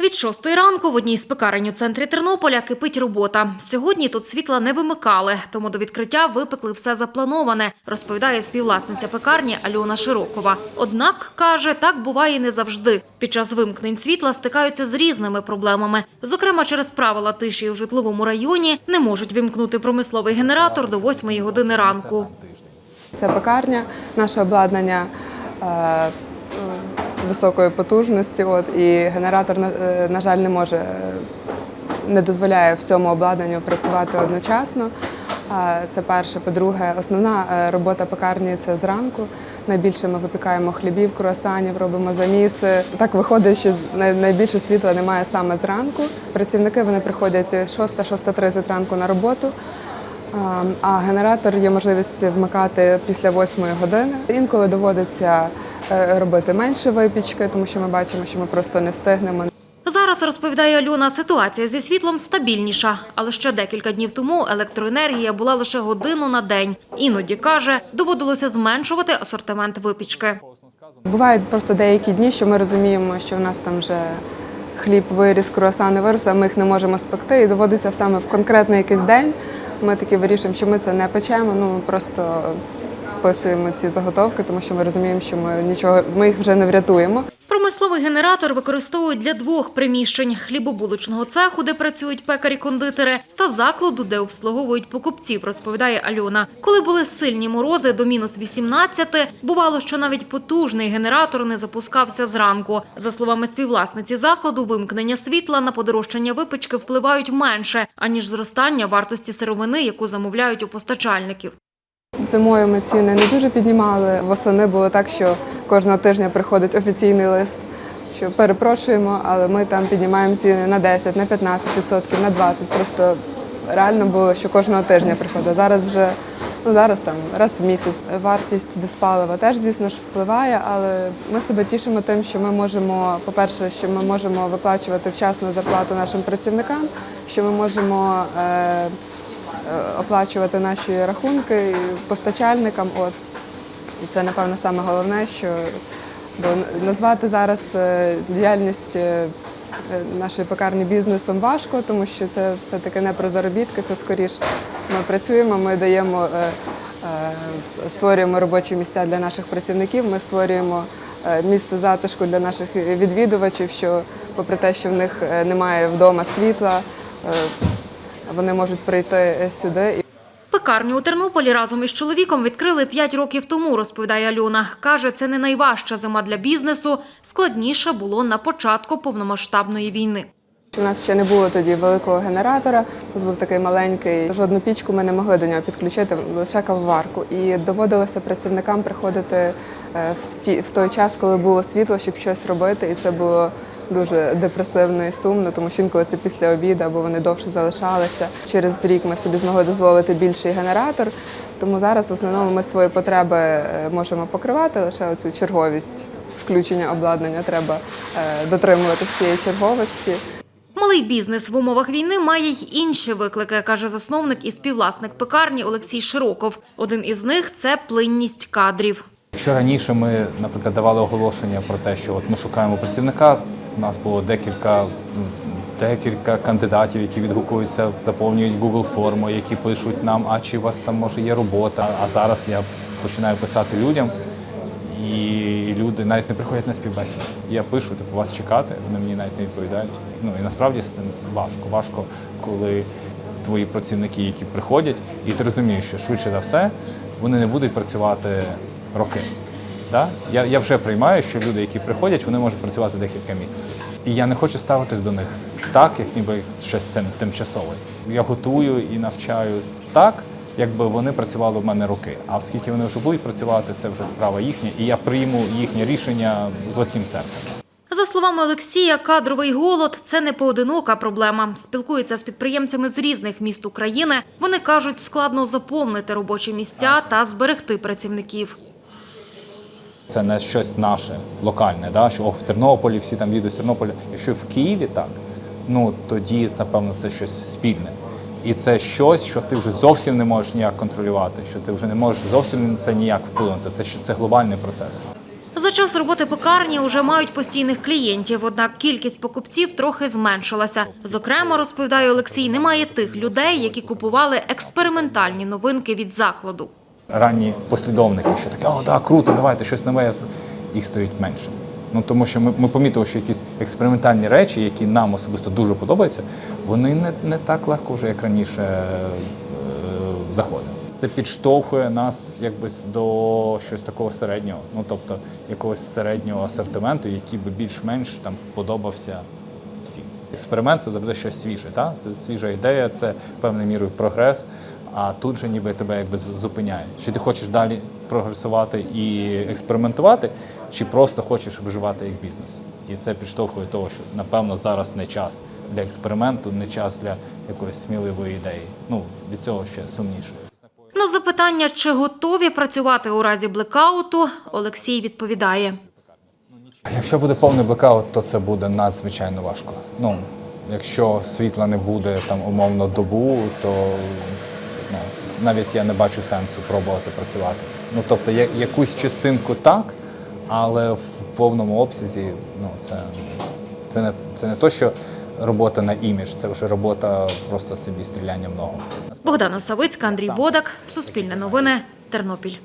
Від шостої ранку в одній з пекарень у центрі Тернополя кипить робота. Сьогодні тут світла не вимикали, тому до відкриття випекли все заплановане, розповідає співвласниця пекарні Альона Широкова. Однак, каже, так буває не завжди. Під час вимкнень світла стикаються з різними проблемами. Зокрема, через правила тиші у житловому районі не можуть вимкнути промисловий генератор до 8 години ранку. Це пекарня, наше обладнання е, високої потужності. От, і генератор, на, е, жаль, не може, е, не дозволяє всьому обладнанню працювати одночасно. Це перше. По-друге, основна е, робота пекарні це зранку. Найбільше ми випікаємо хлібів, круасанів, робимо заміси. Так виходить, що найбільше світла немає саме зранку. Працівники вони приходять 6-6.30 ранку на роботу. А, генератор є можливість вмикати після 8 години. Інколи доводиться робити менше випічки, тому що ми бачимо, що ми просто не встигнемо. Зараз розповідає Альона, ситуація зі світлом стабільніша, але ще декілька днів тому електроенергія була лише годину на день. Іноді каже, доводилося зменшувати асортимент випічки. Бувають просто деякі дні, що ми розуміємо, що в нас там вже хліб виріс, круасани виросли, а ми їх не можемо спекти. І доводиться саме в конкретний якийсь день. Ми таки вирішуємо, що ми це не печемо. Ну ми просто списуємо ці заготовки, тому що ми розуміємо, що ми нічого, ми їх вже не врятуємо. Промисловий генератор використовують для двох приміщень – хлібобулочного цеху, де працюють пекарі-кондитери, та закладу, де обслуговують покупців, розповідає Альона. Коли були сильні морози до мінус 18, бувало, що навіть потужний генератор не запускався зранку. За словами співвласниці закладу, вимкнення світла на подорожчання випічки впливають менше, аніж зростання вартості сировини, яку замовляють у постачальників. Зимою ми ціни не дуже піднімали. Восени було так, що кожного тижня приходить офіційний лист, що перепрошуємо, але ми там піднімаємо ціни на 10, на 15%, на 20%. Просто реально було, що кожного тижня приходить. Зараз вже ну зараз там раз в місяць. Вартість диспалива теж, звісно ж, впливає, але ми себе тішимо тим, що ми можемо, по-перше, що ми можемо виплачувати вчасно зарплату нашим працівникам, що ми можемо. Е- оплачувати наші рахунки постачальникам. От. І це, напевно, саме головне, що бо назвати зараз е, діяльність е, е, нашої пекарні бізнесом важко, тому що це все-таки не про заробітки, це скоріш ми працюємо, ми даємо, е, е, створюємо робочі місця для наших працівників, ми створюємо е, місце затишку для наших відвідувачів, що попри те, що в них е, немає вдома світла, е, вони можуть прийти сюди. Пекарню у Тернополі разом із чоловіком відкрили 5 років тому, розповідає Альона. Каже, це не найважча зима для бізнесу. Складніше було на початку повномасштабної війни. У нас ще не було тоді великого генератора. У нас був такий маленький. Жодну пічку ми не могли до нього підключити, лише кавоварку. І доводилося працівникам приходити е, в ті в той час, коли було світло, щоб щось робити. І це було дуже депресивно і сумно, тому що інколи це після обіду, або вони довше залишалися. Через рік ми собі змогли дозволити більший генератор. Тому зараз в основному ми свої потреби е, можемо покривати, лише оцю черговість включення обладнання треба е, дотримуватися цієї черговості. Малий бізнес в умовах війни має й інші виклики, каже засновник і співвласник пекарні Олексій Широков. Один із них це плинність кадрів. Якщо раніше ми, наприклад, давали оголошення про те, що от ми шукаємо працівника, у нас було декілька, декілька кандидатів, які відгукуються, заповнюють Google форму, які пишуть нам, а чи у вас там може є робота. А зараз я починаю писати людям, і люди навіть не приходять на співбесіду. Я пишу, типу, вас чекати, вони мені навіть не відповідають. Ну і насправді з цим важко. Важко, коли твої працівники, які приходять, і ти розумієш, що швидше за все вони не будуть працювати роки. Да? Я, я вже приймаю, що люди, які приходять, вони можуть працювати декілька місяців. І я не хочу ставитись до них так, як ніби щось це тимчасове. Я готую і навчаю так, якби вони працювали в мене роки. А оскільки вони вже будуть працювати, це вже справа їхня, і я прийму їхнє рішення з легким серцем. За словами Олексія, кадровий голод це не поодинока проблема. Спілкуються з підприємцями з різних міст України. Вони кажуть, складно заповнити робочі місця та зберегти працівників. Це не щось наше локальне, да? що о, в Тернополі всі там їдуть з Тернополя. Якщо в Києві так, ну тоді це напевно це щось спільне. І це щось, що ти вже зовсім не можеш ніяк контролювати, що ти вже не можеш зовсім це ніяк вплинути. Це що це глобальний процес. За час роботи пекарні вже мають постійних клієнтів, однак кількість покупців трохи зменшилася. Зокрема, розповідає Олексій, немає тих людей, які купували експериментальні новинки від закладу. Ранні послідовники, що таке, о, так, круто, давайте щось нове. Їх стоїть менше. Ну тому що ми, ми помітили, що якісь експериментальні речі, які нам особисто дуже подобаються, вони не, не так легко вже, як раніше, е, заходять. Це підштовхує нас якби до щось такого середнього, ну тобто якогось середнього асортименту, який би більш-менш там подобався всім. Експеримент це завжди щось свіже. Та? Це свіжа ідея, це певною мірою прогрес. А тут же ніби тебе якби зупиняє. Чи ти хочеш далі прогресувати і експериментувати, чи просто хочеш виживати як бізнес. І це підштовхує того, що напевно зараз не час для експерименту, не час для якоїсь сміливої ідеї. Ну від цього ще сумніше. На запитання, чи готові працювати у разі блекауту, Олексій відповідає. Якщо буде повний блекаут, то це буде надзвичайно важко. Ну, якщо світла не буде там умовно добу, то навіть я не бачу сенсу пробувати працювати. Ну тобто, я- якусь частинку так, але в повному обсязі ну, це, це, не, це не то, що робота на імідж, це вже робота просто собі стріляння в ногу. Богдана Савицька, Андрій Бодак, Суспільне новини, Тернопіль.